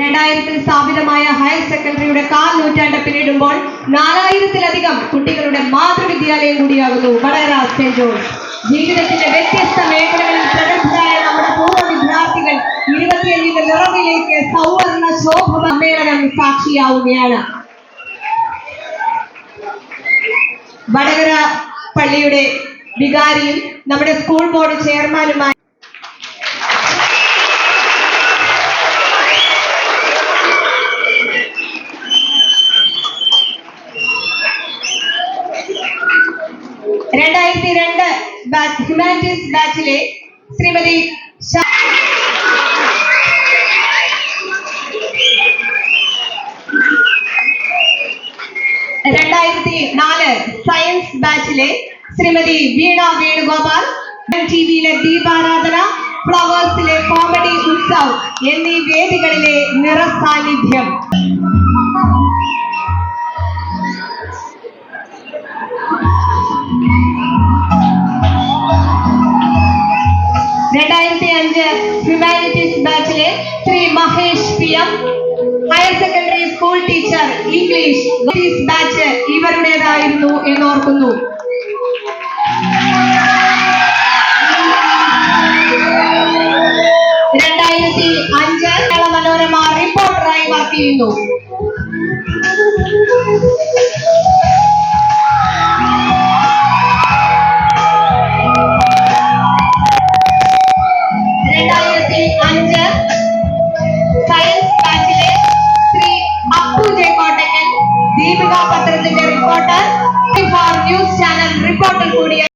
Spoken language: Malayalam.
രണ്ടായിരത്തിൽ സ്ഥാപിതമായ ഹയർ സെക്കൻഡറിയുടെ കാൽ നൂറ്റാണ്ട് പിന്നിടുമ്പോൾ നാലായിരത്തിലധികം കുട്ടികളുടെ മാതൃവിദ്യാലയം കൂടിയാകുന്നു. വടകര സെന്റ് ജീവിതത്തിന്റെ വ്യത്യസ്ത മേഖലകളിൽ പ്രഗത്ഭരായ നമ്മുടെ പൂർവ വിദ്യാർത്ഥികൾ ഇരുപത്തിയഞ്ചിന്റെ നിറവിലേക്ക് സൗവർണ ശോഭ സമ്മേളനം സാക്ഷിയാവുകയാണ്. വടകര പള്ളിയുടെ വികാരിയും നമ്മുടെ സ്കൂൾ ബോർഡ് ചെയർമാനുമായ രണ്ടായിരത്തി രണ്ട് ഹ്യൂമാനിറ്റീസ് ബാച്ചിലെ ശ്രീമതി രണ്ടായിരത്തി നാല് സയൻസ് ബാച്ചിലെ ശ്രീമതി വീണ വേണുഗോപാൽ ടി ദീപാരാധന ഫ്ലവേഴ്സിലെ കോമഡി ഉത്സവ് എന്നീ വേദികളിലെ നിറസാന്നിധ്യം. Shri Mahesh P M higher secondary school teacher English batch ഇവരുടേതായിരുന്നു എന്നോർക്കുന്നു. രണ്ടായിരത്തി അഞ്ച് മനോരമ റിപ്പോർട്ടറായി വർക്ക് ചെയ്യുന്നു. For to our news channel reporter Kudia.